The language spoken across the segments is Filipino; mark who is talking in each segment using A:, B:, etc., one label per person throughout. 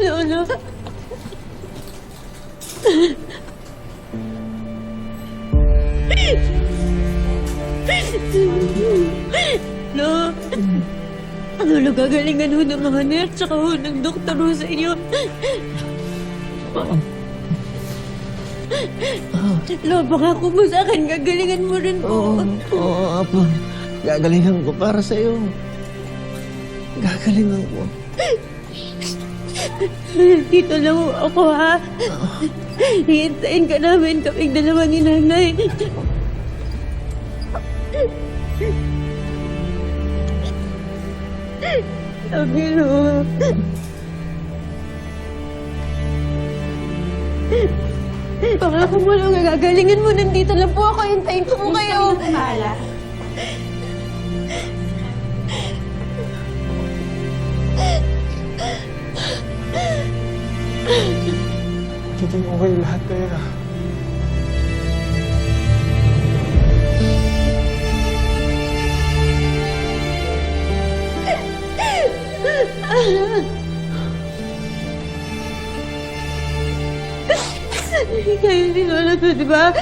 A: Lolo. Lo. Lolo, gagalingan ho ng mga nurse tsaka ho ng doktor ho sa inyo. Lo, pangako mo sa akin, gagalingan mo rin
B: Oo,
A: po.
B: oo, Apo. Gagalingan ko para sa'yo. Gagalingan ko.
A: Dito lang ako, ha? Hihintayin ka namin kaming dalawa ni nanay. Love you, Lo. Pangako mo lang, gagalingan mo. Nandito lang po ako. Hintayin ko po kayo.
C: Magiging okay lahat kayo na.
A: Kayo ni Lola to, di ba?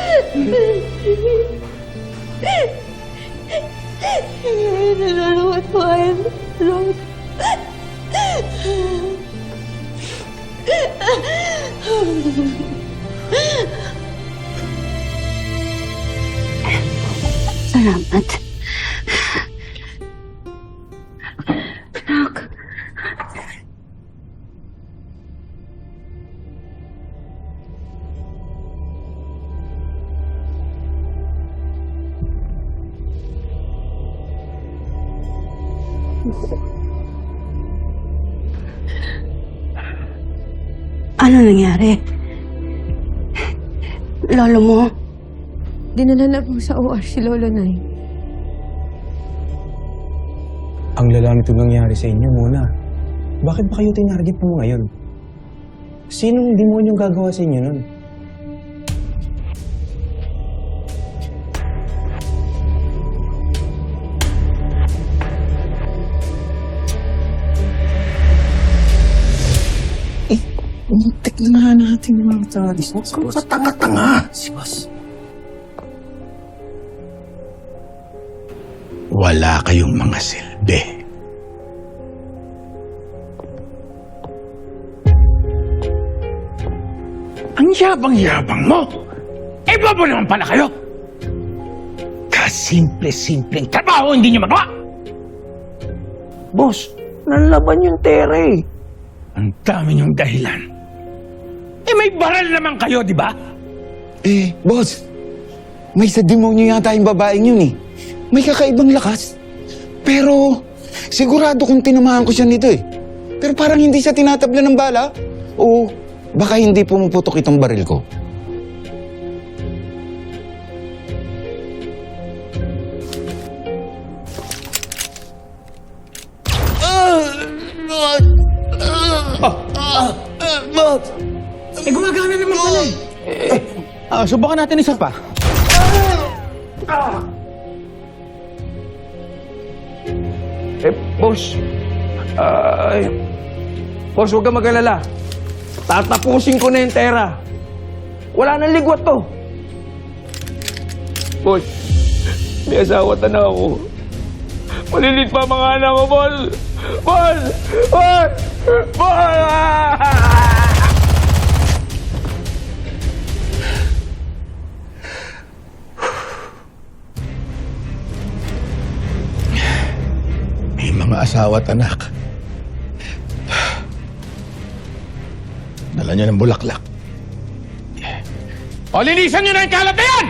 A: Kayo ni Lola, what po I am Lord.
D: Salamat. Anak. Ano nangyari? Lolo mo?
A: Dinala na po sa OR si Lola Nay.
C: Ang lala nito nangyari sa inyo muna. Bakit ba kayo tinarget mo ngayon? Sinong demonyong gagawa sa inyo nun?
B: Muntik na nga natin yung mga talis. Kung sa tanga Si boss.
E: Wala kayong mga silbi. Ang yabang-yabang mo! Eh, bobo naman pala kayo! Kasimple-simpleng trabaho hindi niyo magawa!
B: Boss, nalaban yung tere eh.
E: Ang dami niyong dahilan. May baral naman kayo, di ba?
F: Eh, boss, may sa demonyo yata yung babaeng yun eh. May kakaibang lakas. Pero, sigurado kung tinamaan ko siya nito eh. Pero parang hindi siya tinatabla ng bala. O, baka hindi pumuputok itong baril ko.
C: Ah, subukan natin isa pa.
B: Eh, boss. Ay. boss, huwag ka mag-alala. Tatapusin ko na yung tera. Wala nang ligwat to. Boss, may asawa na ako. Malilit pa mga anak ko, boss. Boss! Boss! Boss!
E: Asawa at anak. Dala niyo ng bulaklak. O, linisan niyo na yung kalat na yan!